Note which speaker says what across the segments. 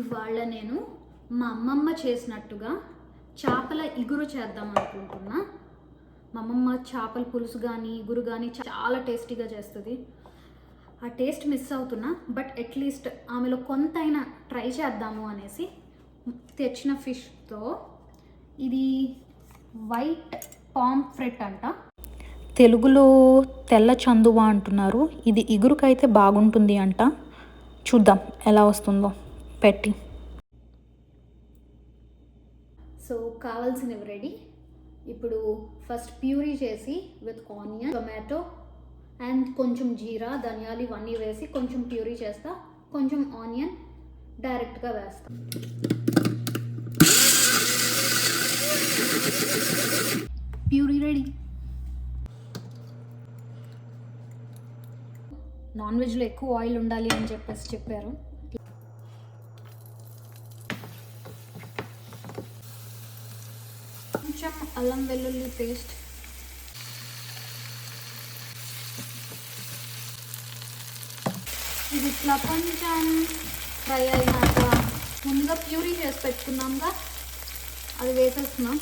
Speaker 1: ఇవాళ నేను మా అమ్మమ్మ చేసినట్టుగా చేపల ఇగురు చేద్దాం అనుకుంటున్నా. మా అమ్మమ్మ చేపల పులుసు కానీ ఇగురు కానీ చాలా టేస్టీగా చేస్తుంది. ఆ టేస్ట్ మిస్ అవుతున్నా బట్ అట్లీస్ట్ ఆమెలో కొంతైనా ట్రై చేద్దాము అనేసి తెచ్చిన ఫిష్తో ఇది వైట్ పాంఫ్రెట్ అంట.
Speaker 2: తెలుగులో తెల్ల చందువా అంటున్నారు. ఇది ఇగురుకైతే బాగుంటుంది అంట. చూద్దాం ఎలా వస్తుందో. పెట్టి.
Speaker 1: సో కావాల్సినవి రెడీ. ఇప్పుడు ఫస్ట్ ప్యూరీ చేసి విత్ ఆనియన్ టొమాటో అండ్ కొంచెం జీరా ధనియాలు ఇవన్నీ వేసి కొంచెం ప్యూరీ చేస్తా. కొంచెం ఆనియన్ డైరెక్ట్గా వేస్తా. Puree ready. నాన్ వెజ్లో ఎక్కువ ఆయిల్ ఉండాలి అని చెప్పేసి చెప్పారు. కొంచెం అల్లం వెల్లుల్లి పేస్ట్. ఇది ఇట్లా కొంచెం ఫ్రై అయినాక ముందుగా ప్యూరీ చేసి పెట్టుకున్నాంగా అది వేసేస్తున్నాం.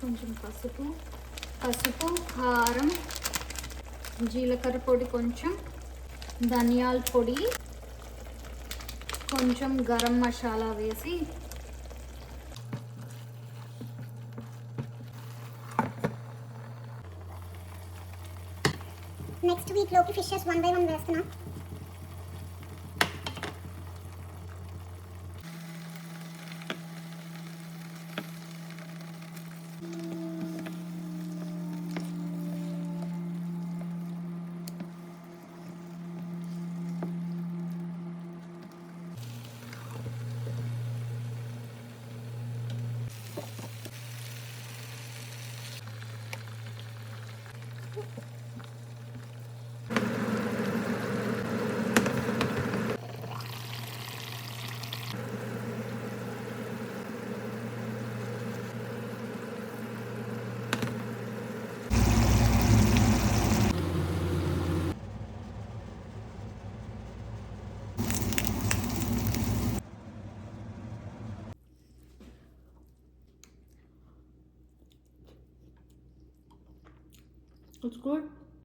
Speaker 1: కొంచెం పసుపు పసుపు కారం జీలకర్ర పొడి కొంచెం ధనియాల పొడి. కొంచెం గరం మసాలా వేసి
Speaker 3: నెక్స్ట్ వీక్లోకి ఫిషెస్ వన్ బై వన్ వేస్తున్నా.
Speaker 1: It's good.